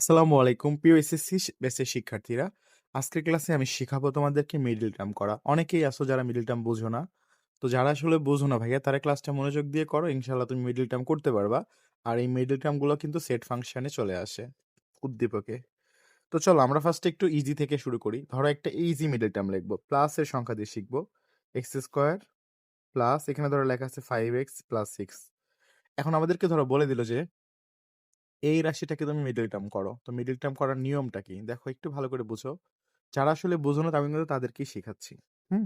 আসসালামু আলাইকুম। প্রিয় এসএসসি বেসের শিক্ষার্থীরা, আজকের ক্লাসে আমি শেখাবো তোমাদেরকে মিডল টার্ম করা। অনেকেই আসো যারা মিডল টার্ম বোঝো না। তো যারা আসলে বোঝো না ভাইয়া, তারা ক্লাসটা মনোযোগ দিয়ে করো ইনশাল্লাহ তুমি মিডল টার্ম করতে পারবা। আর এই মিডল টার্মগুলো কিন্তু সেট ফাংশনে চলে আসে উদ্দীপকে। তো চলো আমরা ফার্স্টে একটু ইজি থেকে শুরু করি। ধরো একটা ইজি মিডল টার্ম লিখব। প্লাসের সংখ্যা দিয়ে শিখব। এক্স স্কোয়ার প্লাস এখানে ধরো লেখা আছে ফাইভ এক্স প্লাস সিক্স এখন আমাদেরকে ধরো বলে দিল যে এই রাশিটাকে তুমি মিডল টার্ম করো। তো মিডল টার্ম করার নিয়মটা কি? দেখো, একটু ভালো করে বুঝো। যারা আসলে বুঝো না আমি কিন্তু তাদেরকেই শেখাচ্ছি। হুম?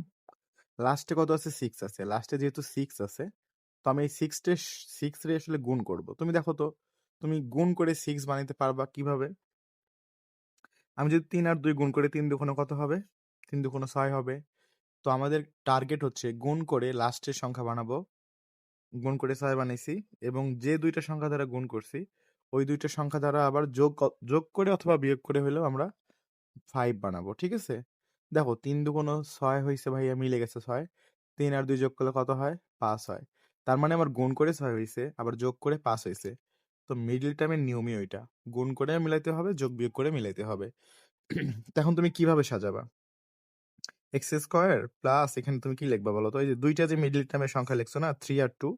লাস্টে কত আছে? সিক্স আছে। লাস্টে যেহেতু সিক্স আছে, তো আমি এই সিক্সটে সিক্স রে আসলে গুণ করব। তুমি দেখো তো, তুমি গুণ করে সিক্স বানাইতে পারবা কীভাবে? আমি যদি তিন আর দুই গুণ করে, তিন দুগুণে কত হবে? তিন দুগুণে ছয় হবে। তো আমাদের টার্গেট হচ্ছে গুণ করে লাস্টের সংখ্যা বানাবো। গুণ করে ছয় বানাইছি এবং যে দুইটা সংখ্যা দ্বারা গুণ করছি ওই দুইটা সংখ্যা দ্বারা আবার যোগ যোগ করে অথবা বিয়োগ করে হলেও আমরা ফাইভ বানাবো, ঠিক আছে? দেখো, তিন দুগুণ ছয় হয়েছে ভাইয়া, মিলে গেছে ছয়। তিন আর দুই যোগ করলে কত হয়? পাঁচ হয়। তার মানে আমার গুণ করে ছয় হয়েছে আবার যোগ করে পাঁচ হয়েছে তো মিডল টার্মের নিয়মই ওইটা। গুণ করে মিলাইতে হবে, যোগ বিয়োগ করে মিলাইতে হবে। তখন তুমি কীভাবে সাজাবা? এক্স স্কোয়ার প্লাস এখানে তুমি কি লিখবা বলো তো? এই যে দুইটা যে মিডল টার্মের সংখ্যা লিখছো না থ্রি আর টু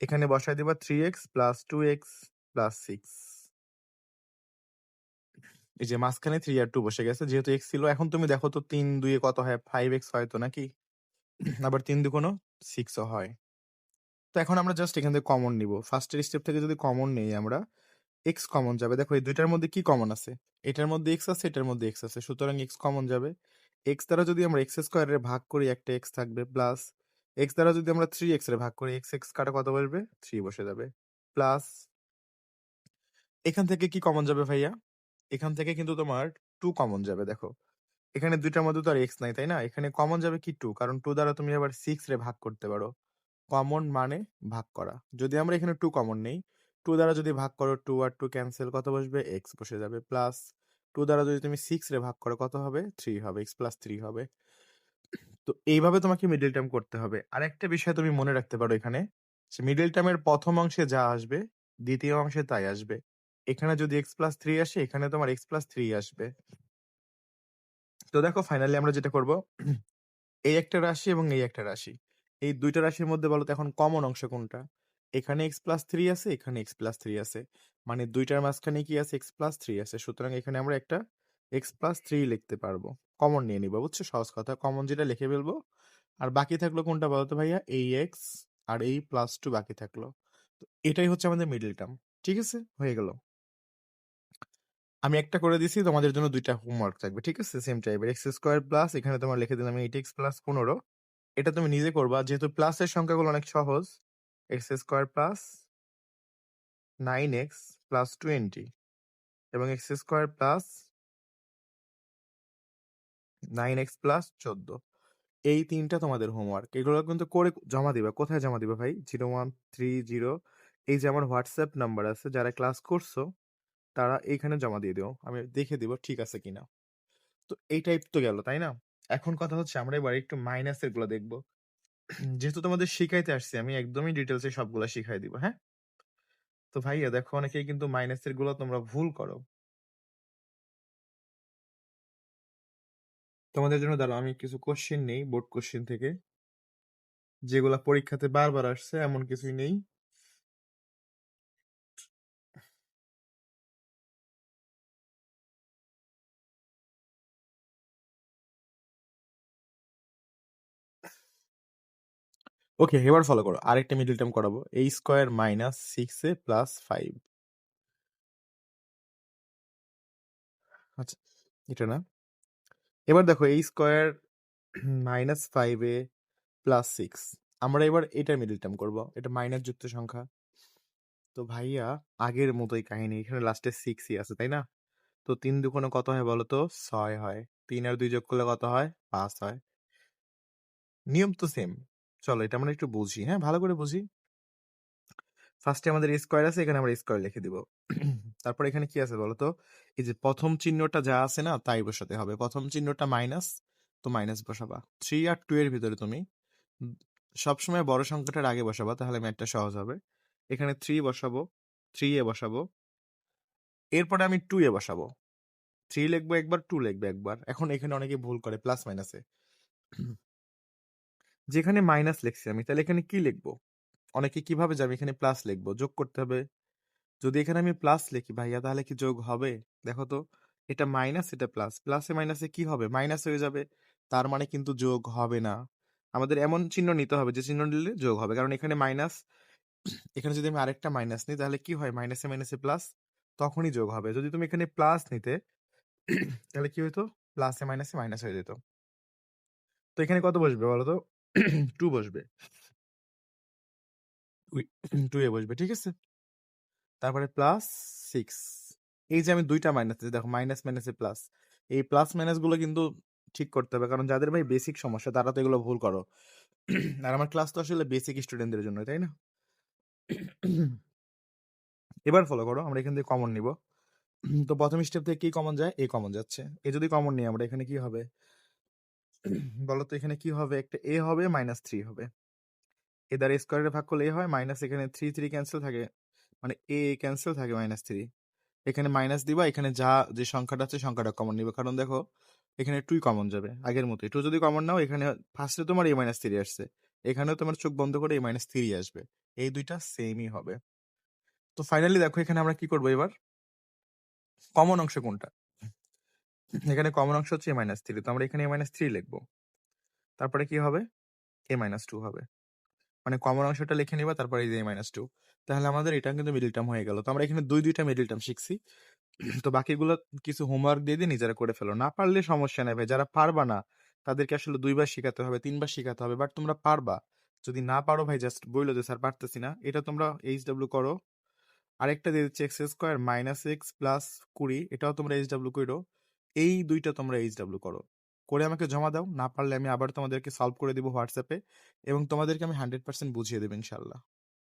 এখানে বসাই দিবা three x plus two x plus six এই যে মাঝখানে থ্রি আর টু বসে গেছে যেহেতু এক্স ছিল এখন তুমি দেখো তো তিন দুইয়ে কত হয়? ফাইভ এক্স হয় তো নাকি? আবার তিন দুগুণও সিক্সও হয়। তো এখন আমরা জাস্ট এখান থেকে কমন নিব। ফার্স্টের স্টেপ থেকে যদি কমন নেই আমরা এক্স কমন যাবে। দেখো এই দুইটার মধ্যে কি কমন আছে? এটার মধ্যে এক্স আছে এটার মধ্যে এক্স আছে। সুতরাং এক্স কমন যাবে। এক্স দ্বারা যদি আমরা এক্স স্কোয়ারের ভাগ করি একটা এক্স থাকবে প্লাস এক্স দ্বারা যদি আমরা থ্রি এক্সের ভাগ করি এক্স এক্স কাটা কত বসবে থ্রি বসে যাবে। প্লাস এখান থেকে কি কমন যাবে ভাইয়া? এখান থেকে কিন্তু তোমার টু কমন যাবে, দেখো। এখানে দুইটার মধ্যে তো আর এক্স নাই, তাই না? এখানে কমন যাবে কি টু কারণ টু দ্বারা তুমি আবার সিক্স রে ভাগ করতে পারো। কমন মানে ভাগ করা। যদি আমরা এখানে টু কমন নেই টু দ্বারা যদি ভাগ করো টু আর টু ক্যান্সেল কত বসবে? এক্স বসে যাবে। প্লাস টু দ্বারা যদি তুমি সিক্স রে ভাগ করো, কত হবে? থ্রি হবে। এক্স প্লাস থ্রি হবে। তো এইভাবে তোমাকে মিডল টার্ম করতে হবে। আর একটা বিষয় তুমি মনে রাখতে পারো এখানে, যে মিডল টার্মের প্রথম অংশে যা আসবে, দ্বিতীয় অংশে তাই আসবে। এখানে যদি এক্স প্লাস থ্রি আসে, এখানে তোমার এক্স প্লাস থ্রি আসবে। তো দেখো ফাইনালি আমরা যেটা করব, এই একটা রাশি এবং এই একটা রাশি। এই দুইটা রাশির মধ্যে বলো তো এখন কমন অংশ কোনটা? এখানে এক্স প্লাস থ্রি আছে, এখানে এক্স প্লাস থ্রি আছে। মানে দুইটার মাঝখানে কি আছে? এক্স প্লাস থ্রি আছে। সুতরাং এখানে আমরা একটা এক্স প্লাস থ্রি লিখতে পারব। কমন নিয়ে নিবো, বুঝছ? সহজ কথা। কমন যেটা লিখে ফেলব। আর বাকি থাকল কোনটা বলো তো ভাইয়া? এই এক্স আর এই প্লাস টু বাকি থাকল। তো এটাই হচ্ছে আমাদের মিডল টার্ম ঠিক আছে? হয়ে গেল। আমি একটা করে দিছি, তোমাদের জন্য দুইটা হোমওয়ার্ক থাকবে, ঠিক আছে? সেম টাইপের এক্স স্কোয়ার প্লাস এখানে তোমার লিখে দিলাম এইট এক্স প্লাস পনেরো। এটা তুমি নিজে করবা, যেহেতু প্লাসের সংখ্যাগুলো অনেক সহজ x square plus nine x plus twenty এবং x square plus nine x plus চোদ্দ। এই তিনটা তোমাদের হোমওয়ার্ক এগুলো কিন্তু করে জমা দিবা, কোথায় জমা দিবা ভাই? জিরো ওয়ান থ্রি জিরো এই যে আমার হোয়াটসঅ্যাপ নাম্বার আছে, যারা ক্লাস করছ তারা এইখানে জমা দিয়ে দিও, আমি দেখে দিব ঠিক আছে কিনা। তো এই টাইপ তো গেল, তাই না? এখন কথা হচ্ছে আমরা এবার একটু মাইনাসেরগুলো দেখব। যেহেতু তোমাদের শিখাইতে আসছি, আমি একদমই ডিটেলসে সবগুলো শিখাই দিব হ্যাঁ? তো ভাইয়া দেখো, অনেকেই কিন্তু মাইনাসেরগুলো তোমরা ভুল করো। তোমাদের জন্য দাঁড়াও, আমি কিছু কোশ্চেন নেই বোর্ড কোশ্চেন থেকে। যেগুলা পরীক্ষাতে বারবার আসছে, এমন কিছুই নেই। ওকে, এবার ফলো করো। আরেকটা মিডল টার্ম করাবো। এই square minus six a plus five আচ্ছা এটা না। এবার দেখো এই square minus five a plus six আমরা এবার এটা মিডল টার্ম করব। এটা মাইনাস যুক্ত সংখ্যা। তো ভাইয়া, আগের মতোই কাহিনী। এখানে লাস্টে সিক্সই আছে, তাই না? তো তিন দুকোনো কত হয় বলো তো? ছয় হয়। তিন আর দুই যোগ করলে কত হয়? পাঁচ হয়। নিয়ম তো সেম চলো এটা আমরা একটু বুঝি হ্যাঁ? ভালো করে বুঝি। ফার্স্টে আমাদের স্কোয়ার আছে এখানে আমরা স্কোয়ার লিখে দিব। তারপর এখানে কি আছে বলো তো এই যে প্রথম চিহ্নটা যা আছে না তাই বসাতে হবে। প্রথম চিহ্নটা মাইনাস তো মাইনাস বসাবা। থ্রি আর টু এর ভিতরে তুমি সবসময় বড় সংখ্যাটার আগে বসাবা তাহলে ম্যাথটা সহজ হবে। এখানে থ্রি বসাবো থ্রি এ বসাবো। এরপরে আমি টু এ বসাবো। থ্রি লিখব একবার, টু লিখব একবার। এখন এখানে অনেকে ভুল করে প্লাস মাইনাসে। যেখানে মাইনাস লিখছি আমি তাহলে এখানে কি লিখব? অনেকে কীভাবে যাবে এখানে প্লাস লিখব, যোগ করতে হবে। যদি এখানে আমি প্লাস লিখি ভাইয়া তাহলে কি যোগ হবে? দেখো তো এটা মাইনাস এটা প্লাস। প্লাসে মাইনাসে কি হবে? মাইনাস হয়ে যাবে। তার মানে কিন্তু যোগ হবে না। আমাদের এমন চিহ্ন নিতে হবে যে চিহ্ন নিলে যোগ হবে। কারণ এখানে মাইনাস এখানে যদি আমি আরেকটা মাইনাস নিই তাহলে কি হয়? মাইনাসে মাইনাসে প্লাস তখনই যোগ হবে। যদি তুমি এখানে প্লাস নিতে তাহলে কি হইতো? প্লাসে মাইনাসে মাইনাস হয়ে যেত। তো এখানে কত বসবে বলো তো? 2 বসবে। 2 এ বসবে। ঠিক আছে? তারপরে প্লাস 6 এই যে আমি ২ টা মাইনাস দেখো মাইনাস মাইনাসে প্লাস। এই প্লাস মাইনাসগুলো কিন্তু ঠিক করতে হবে। কারণ যাদের ভাই বেসিক সমস্যা তারা তো এগুলো ভুল করো। আর আমার ক্লাস তো আসলে বেসিক স্টুডেন্টদের জন্য, তাই না? এবার ফলো করো। আমরা এখান থেকে কমন নিব। তো প্রথম স্টেপ থেকে কি কমন যায়? A কমন যাচ্ছে। এ যদি কমন নিই আমরা এখানে কি হবে? বলো তো এখানে কি হবে? একটা এ হবে মাইনাস থ্রি হবে। A দ্বারা স্কয়ারে ভাগ করলে এ হয় মাইনাস এখানে থ্রি থ্রি ক্যান্সেল থাকে। মানে এ ক্যান্সেল থাকে মাইনাস থ্রি এখানে মাইনাস দিবা, এখানে যা, যে সংখ্যাটা আছে সংখ্যাটা কমন নিবে। কারণ দেখো, এখানে 2 কমন যাবে, আগের মতো 2 যদি কমন নাও, এখানে ফার্স্টে তোমার এ মাইনাস থ্রি আসছে। এখানেও তোমার চোখ বন্ধ করে এ মাইনাস থ্রি আসবে। এই দুইটা সেমই হবে। তো ফাইনালি দেখো, এখানে আমরা কি করব এবার? কমন অংশ কোনটা? এখানে কমন অংশ হচ্ছে এ মাইনাস থ্রি তো আমরা এখানে এ মাইনাস থ্রি লিখব তারপরে কি হবে? এ মাইনাস টু হবে। মানে কমন অংশটা লিখে নিবা তারপরে এই যে A মাইনাস টু তাহলে আমাদের এটা কিন্তু মিডল টার্ম হয়ে গেল। তো আমরা এখানে ২ ২ টা মিডল টার্ম শিখছি। তো বাকিগুলো কিছু হোমওয়ার্ক দিয়ে দিয়ে নিজেরা করে ফেলো। না পারলে সমস্যা নাই ভাই। যারা পারবা না তাদেরকে আসলে ২ বার শিখাতে হবে, ৩ বার শিখাতে হবে। বাট তোমরা পারবা। যদি না পারো ভাই জাস্ট বইলো যে স্যার পারতেছি না। এটা তোমরা এইচ ডাব্লিউ করো। আরেকটা দিয়ে দিচ্ছি x square minus x plus 20 এটাও তোমরা এইচ ডাব্লিউ কইরো। এই ২ টা তোমরা HW করো। করে আমাকে জমা দাও। না পারলে আমি আবার তোমাদেরকে সলভ করে দেবো হোয়াটসঅ্যাপে এবং তোমাদেরকে আমি 100% বুঝিয়ে দেবো ইনশাআল্লাহ।